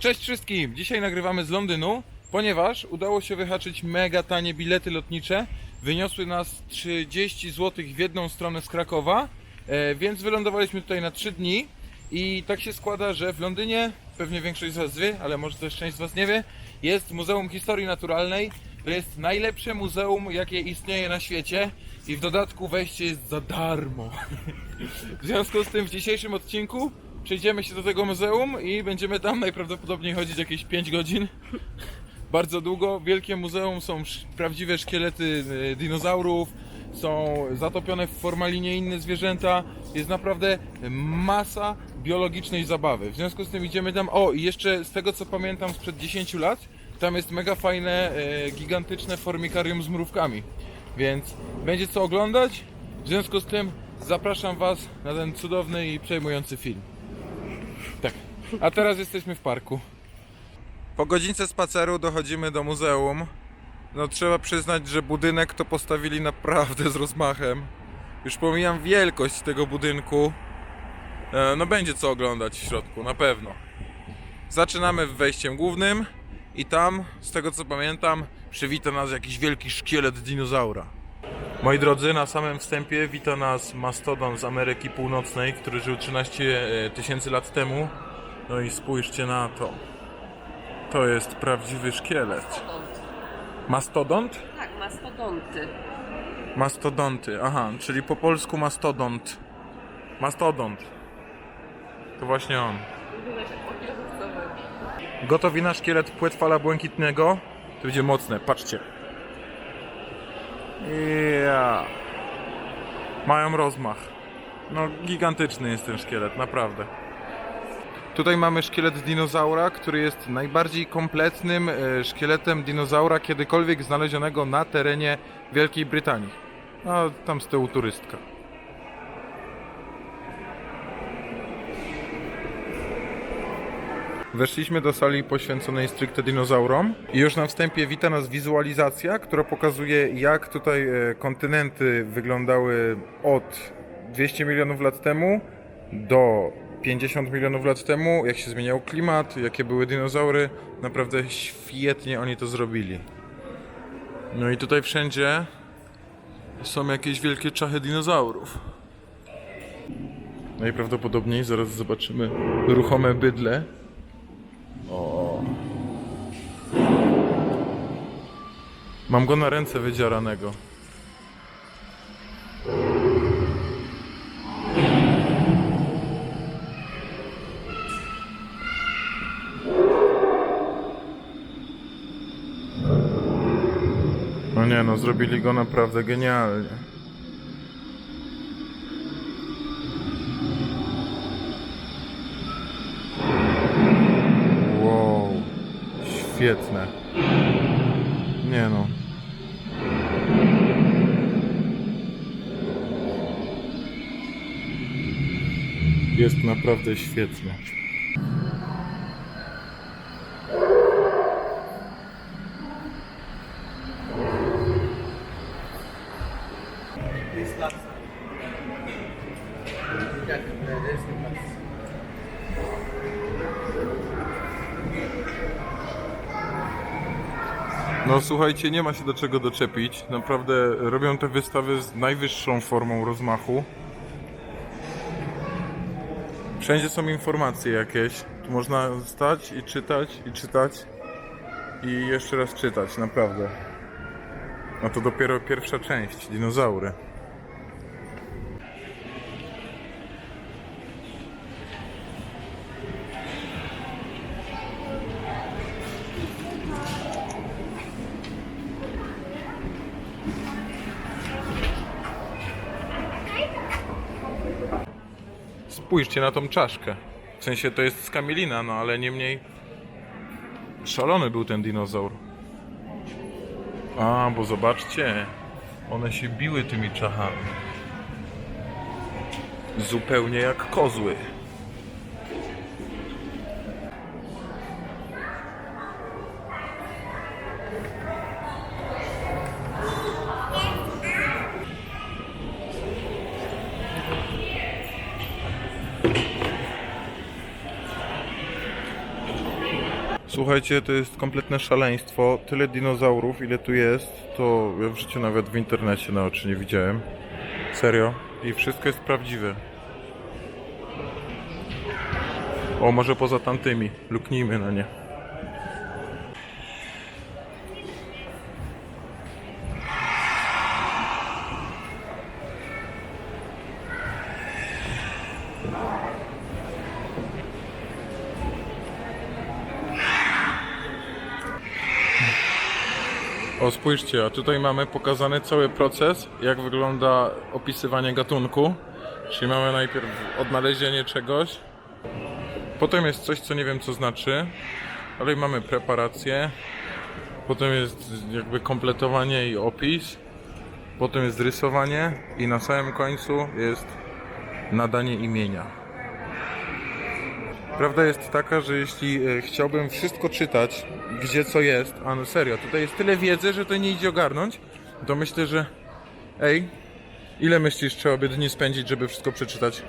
Cześć wszystkim! Dzisiaj nagrywamy z Londynu, ponieważ udało się wyhaczyć mega tanie bilety lotnicze. Wyniosły nas 30 zł w jedną stronę z Krakowa, e, więc wylądowaliśmy tutaj na 3 dni. I tak się składa, że w Londynie, pewnie większość z Was wie, ale może też część z Was nie wie, jest Muzeum Historii Naturalnej. To jest najlepsze muzeum, jakie istnieje na świecie i w dodatku wejście jest za darmo. W związku z tym w dzisiejszym odcinku przejdziemy się do tego muzeum i będziemy tam najprawdopodobniej chodzić jakieś 5 godzin. Bardzo długo. Wielkie muzeum są prawdziwe szkielety e, dinozaurów, są zatopione w formalinie inne zwierzęta. Jest naprawdę masa biologicznej zabawy. W związku z tym idziemy tam. O, i jeszcze z tego co pamiętam sprzed 10 lat, tam jest mega fajne, e, gigantyczne formikarium z mrówkami. Więc będzie co oglądać. W związku z tym zapraszam Was na ten cudowny i przejmujący film. Tak. A teraz jesteśmy w parku. Po godzince spaceru dochodzimy do muzeum. No trzeba przyznać, że budynek to postawili naprawdę z rozmachem. Już pomijam wielkość tego budynku. E, No będzie co oglądać w środku, na pewno. Zaczynamy wejściem głównym i tam, z tego co pamiętam, przywita nas jakiś wielki szkielet dinozaura. Moi drodzy, na samym wstępie wita nas mastodon z Ameryki Północnej, który żył 13 tysięcy lat temu. No i spójrzcie na to. To jest prawdziwy szkielet. Mastodont. Mastodont? Tak, mastodonty. Mastodonty, aha, czyli po polsku mastodont. Mastodont. To właśnie on. Gotowi na szkielet płetwala błękitnego? To będzie mocne, patrzcie. Ja. Mają rozmach. No, gigantyczny jest ten szkielet, naprawdę. Tutaj mamy szkielet dinozaura, który jest najbardziej kompletnym e, szkieletem dinozaura kiedykolwiek znalezionego na terenie Wielkiej Brytanii. A tam z tyłu turystka. Weszliśmy do sali poświęconej stricte dinozaurom i już na wstępie wita nas wizualizacja, która pokazuje jak tutaj e, kontynenty wyglądały od 200 milionów lat temu do 50 milionów lat temu, jak się zmieniał klimat, jakie były dinozaury. Naprawdę świetnie oni to zrobili. No i tutaj wszędzie są jakieś wielkie czachy dinozaurów. Najprawdopodobniej zaraz zobaczymy ruchome bydle. Mam go na ręce wydzieranego. No nie no, zrobili go naprawdę genialnie. Wow, świetne. Nie no. Jest naprawdę świetnie. No słuchajcie, nie ma się do czego doczepić. Naprawdę robią te wystawy z najwyższą formą rozmachu. Wszędzie są informacje jakieś. Tu można stać i czytać, i czytać. I jeszcze raz czytać, naprawdę. No to dopiero pierwsza część, dinozaury. Spójrzcie na tą czaszkę. W sensie to jest skamielina, no ale niemniej szalony był ten dinozaur. A, bo zobaczcie, one się biły tymi czachami. Zupełnie jak kozły. Słuchajcie, to jest kompletne szaleństwo. Tyle dinozaurów, ile tu jest, to ja w życiu nawet w internecie na oczy nie widziałem. Serio. I wszystko jest prawdziwe. O, może poza tamtymi. Luknijmy na nie. O, spójrzcie, a tutaj mamy pokazany cały proces, jak wygląda opisywanie gatunku. Czyli mamy najpierw odnalezienie czegoś, potem jest coś, co nie wiem co znaczy, dalej mamy preparację, potem jest jakby kompletowanie i opis, potem jest rysowanie i na samym końcu jest nadanie imienia. Prawda jest taka, że jeśli e, chciałbym wszystko czytać, gdzie co jest, a no serio, tutaj jest tyle wiedzy, że to nie idzie ogarnąć, to myślę, że ej, ile myślisz trzeba by dni spędzić, żeby wszystko przeczytać?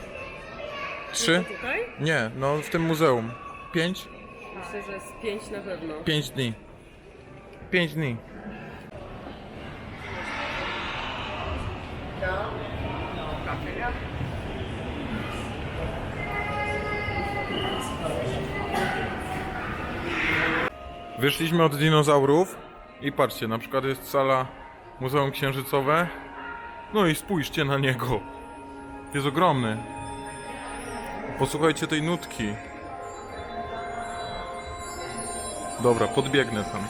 Trzy? Tutaj? Nie, no w tym muzeum. Pięć? Myślę, że z pięć na pewno. Pięć dni. Pięć dni. Wyszliśmy od dinozaurów i patrzcie, na przykład jest sala Muzeum Księżycowe. No i spójrzcie na niego. Jest ogromny. Posłuchajcie tej nutki. Dobra, podbiegnę tam.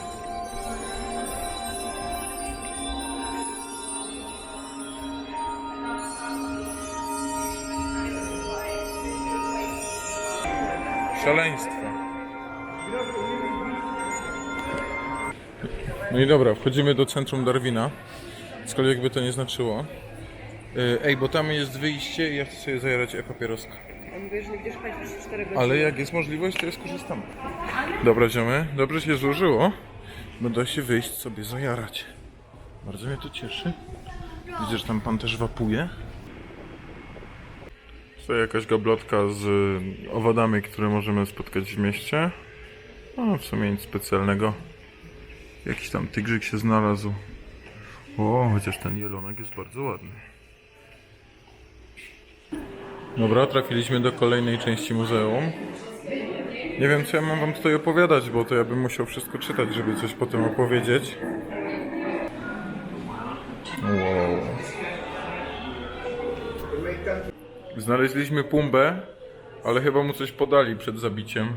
Szaleństwo. No i dobra, wchodzimy do centrum Darwina. Cokolwiek by to nie znaczyło. Yy, Ej, bo tam jest wyjście i ja chcę sobie zajarać e-papieroska. A mówię, że nie będziesz spać przez 4 godziny. Ale jak jest możliwość, to ja skorzystam. Dobra, ziomy, dobrze się złożyło. Będę się wyjść sobie zajarać. Bardzo mnie to cieszy. Widzę, że tam pan też wapuje. To jakaś gablotka z y, owadami, które możemy spotkać w mieście. No, w sumie nic specjalnego. Jakiś tam tygrzyk się znalazł. O, chociaż ten jelonek jest bardzo ładny. Dobra, trafiliśmy do kolejnej części muzeum. Nie wiem, co ja mam wam tutaj opowiadać, bo to ja bym musiał wszystko czytać, żeby coś potem opowiedzieć. Wow. Znaleźliśmy Pumbę, ale chyba mu coś podali przed zabiciem.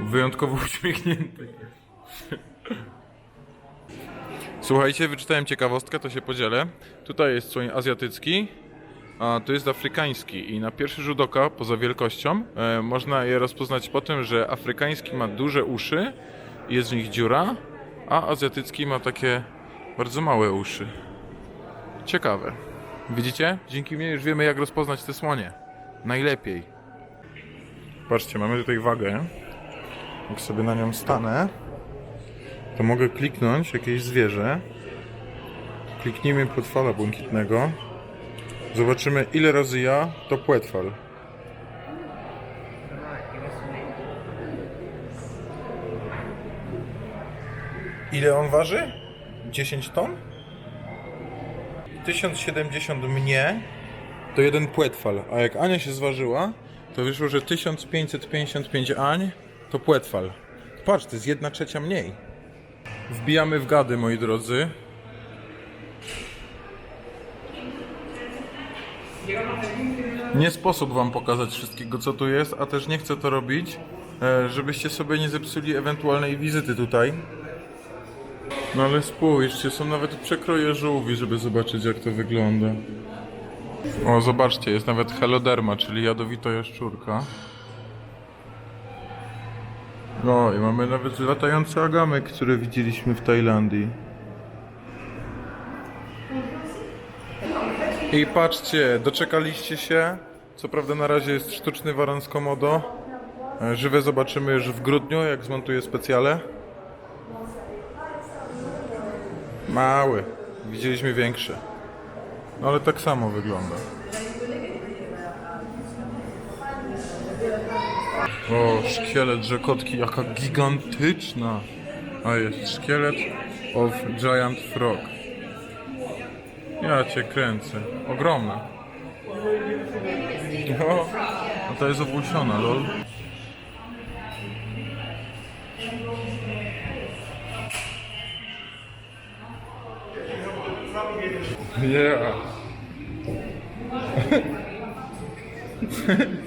Wyjątkowo uśmiechnięty. Słuchajcie, wyczytałem ciekawostkę, to się podzielę. Tutaj jest słoń azjatycki, a to jest afrykański i na pierwszy rzut oka, poza wielkością, e, można je rozpoznać po tym, że afrykański ma duże uszy, jest w nich dziura, a azjatycki ma takie bardzo małe uszy. Ciekawe. Widzicie? Dzięki mnie już wiemy jak rozpoznać te słonie. Najlepiej. Patrzcie, mamy tutaj wagę. Jak sobie na nią stanę, to mogę kliknąć jakieś zwierzę. Kliknijmy płetwala błękitnego. Zobaczymy ile razy ja to płetwal. Ile on waży? 10 ton? 1070 mnie to jeden płetwal, a jak Ania się zważyła, to wyszło, że 1555 Ań to płetwal. Patrz, to jest jedna trzecia mniej. Wbijamy w gady, moi drodzy. Nie sposób wam pokazać wszystkiego, co tu jest, a też nie chcę to robić, e, żebyście sobie nie zepsuli ewentualnej wizyty tutaj. No ale spójrzcie, są nawet przekroje żółwi, żeby zobaczyć jak to wygląda. O, zobaczcie, jest nawet heloderma, czyli jadowita jaszczurka. No i mamy nawet latający agamek, które widzieliśmy w Tajlandii. I patrzcie, doczekaliście się. Co prawda na razie jest sztuczny waran z komodo. E, Żywe zobaczymy już w grudniu, jak zmontuję specjale. Mały. Widzieliśmy większe. No ale tak samo wygląda. O, szkielet rzekotki, jaka gigantyczna. A jest szkielet of giant frog. Ja cię kręcę. Ogromna. No, a to jest owłosiona, lol. Yeah.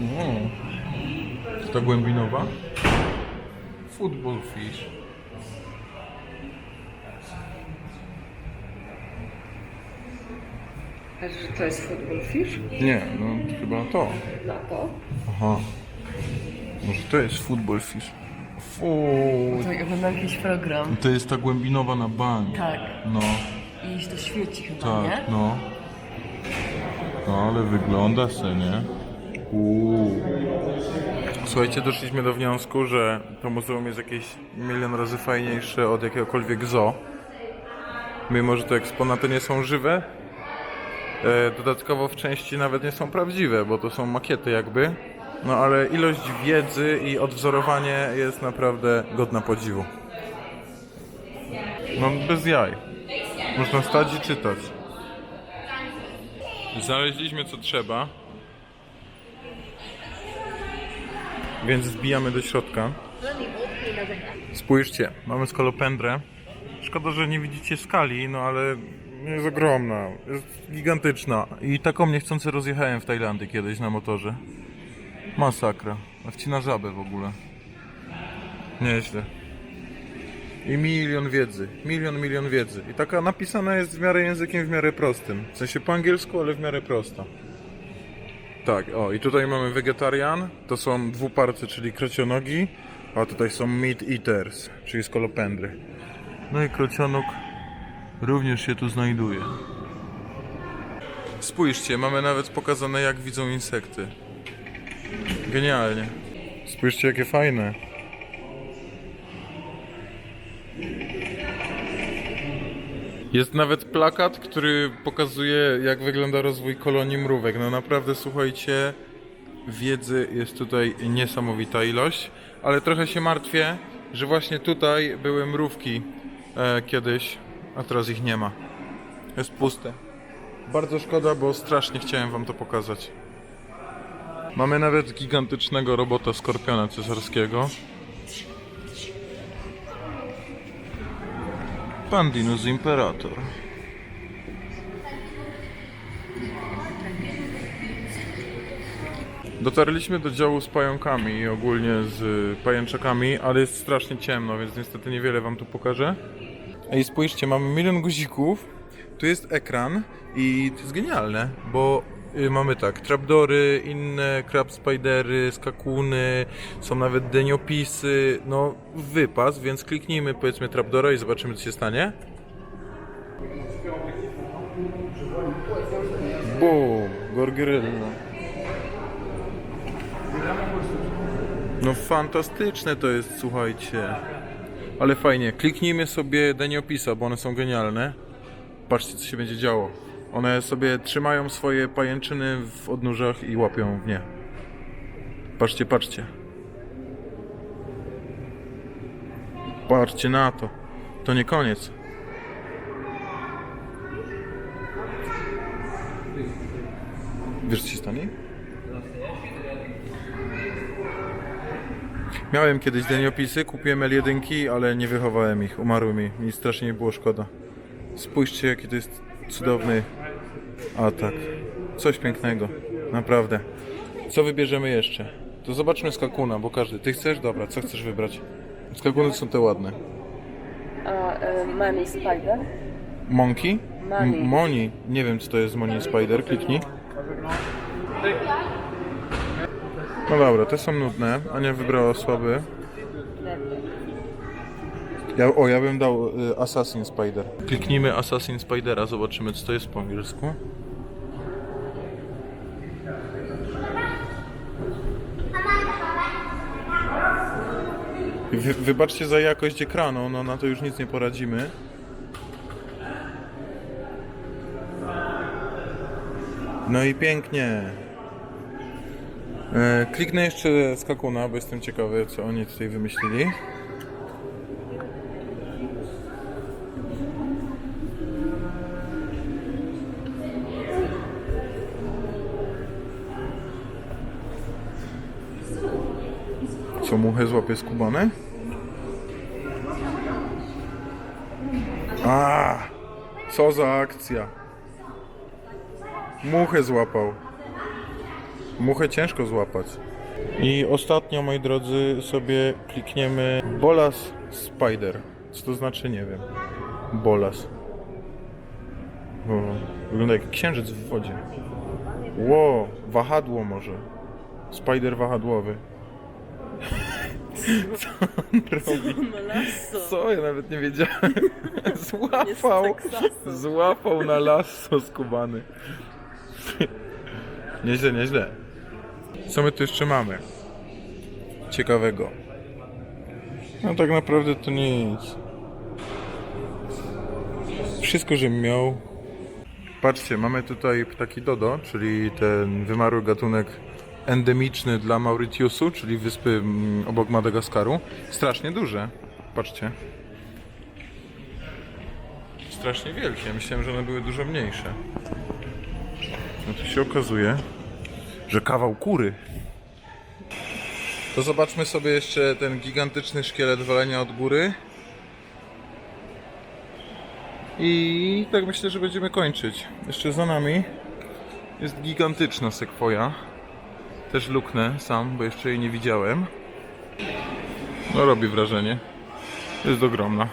O, to głębinowa? Football fish. A że to jest football fish? Nie, no chyba to. Na to? Aha. Może to jest football fish. Fu. To oglądam jakiś program. To jest ta głębinowa na bank. Tak. No, I to świeci chyba, tak, nie? no. No, ale wygląda se, nie? Słuchajcie, doszliśmy do wniosku, że to muzeum jest jakieś milion razy fajniejsze od jakiegokolwiek zoo. Mimo, że te eksponaty nie są żywe. E, Dodatkowo w części nawet nie są prawdziwe, bo to są makiety jakby. No ale ilość wiedzy i odwzorowanie jest naprawdę godna podziwu. No bez jaj. Można stać i czytać. Znaleźliśmy co trzeba. Więc wbijamy do środka. Spójrzcie, mamy skalopendrę. Szkoda, że nie widzicie skali, no ale jest ogromna, jest gigantyczna. I taką niechcący rozjechałem w Tajlandii kiedyś na motorze. Masakra. Wcina żabę w ogóle. Nieźle. I milion wiedzy. Milion, milion wiedzy. I taka napisana jest w miarę językiem w miarę prostym. W sensie po angielsku, ale w miarę prosto. Tak, o i tutaj mamy wegetarian. To są dwuparcy, czyli krocionogi. A tutaj są meat eaters, czyli skolopendry. No i krocionog również się tu znajduje. Spójrzcie, mamy nawet pokazane jak widzą insekty. Genialnie. Spójrzcie jakie fajne. Jest nawet plakat, który pokazuje, jak wygląda rozwój kolonii mrówek. No naprawdę, słuchajcie, wiedzy jest tutaj niesamowita ilość, ale trochę się martwię, że właśnie tutaj były mrówki e, kiedyś, a teraz ich nie ma. Jest puste. Bardzo szkoda, bo strasznie chciałem wam to pokazać. Mamy nawet gigantycznego robota skorpiona cesarskiego. Pandinus Imperator. Dotarliśmy do działu z pająkami i ogólnie z pajęczakami, ale jest strasznie ciemno, więc niestety niewiele wam tu pokażę. Ej, spójrzcie, mamy milion guzików, tu jest ekran i to jest genialne, bo mamy tak, trapdory, inne crab spidery, skakuny, są nawet deniopisy, no wypas, więc kliknijmy powiedzmy trapdora i zobaczymy co się stanie. Boom, Gorgyrella. No fantastyczne to jest, słuchajcie. Ale fajnie. Kliknijmy sobie deniopisa, bo one są genialne. Patrzcie, co się będzie działo. One sobie trzymają swoje pajęczyny w odnóżach i łapią w nie. Patrzcie, patrzcie. Patrzcie na to. To nie koniec. Wiesz, co się stanie? Miałem kiedyś deniopisy, kupiłem L1, ale nie wychowałem ich, umarły mi. Mi strasznie nie było szkoda. Spójrzcie, jaki to jest cudowny atak. Coś pięknego, naprawdę. Co wybierzemy jeszcze? To zobaczmy skakuna, bo każdy. Ty chcesz? Dobra, co chcesz wybrać? Skakuny są te ładne. A y, Money Spider? Monkey? Moni. M- Moni. Nie wiem, co to jest Moni Spider. Kliknij. No dobra, te są nudne. Ania wybrała słaby. Ja, o, ja bym dał y, Assassin Spider. Kliknijmy Assassin Spidera, zobaczymy co to jest po angielsku. Wy, wybaczcie za jakość ekranu, no na to już nic nie poradzimy. No i pięknie. E, kliknę jeszcze skakuna, bo jestem ciekawy, co oni tutaj wymyślili. Co, muchę złapie skubane? A, co za akcja. Muchę złapał. Muchę ciężko złapać. I ostatnio, moi drodzy, sobie klikniemy Bolas Spider. Co to znaczy, nie wiem. Bolas. Wygląda jak księżyc w wodzie. Ło, wahadło może. Spider wahadłowy. Co on robi? Co? Ja nawet nie wiedziałem. Złapał. Teksasu. Złapał na lasso skubany. Nieźle, nieźle. Co my tu jeszcze mamy? Ciekawego. No tak naprawdę to nic. Wszystko, żebym miał. Patrzcie, mamy tutaj ptaki dodo, czyli ten wymarły gatunek endemiczny dla Mauritiusu, czyli wyspy mm, obok Madagaskaru. Strasznie duże. Patrzcie. Strasznie wielkie. Myślałem, że one były dużo mniejsze. No tu się okazuje, że kawał kury. To zobaczmy sobie jeszcze ten gigantyczny szkielet walenia od góry. I tak myślę, że będziemy kończyć. Jeszcze za nami jest gigantyczna sekwoja. Też luknę sam, bo jeszcze jej nie widziałem. No robi wrażenie. Jest ogromna.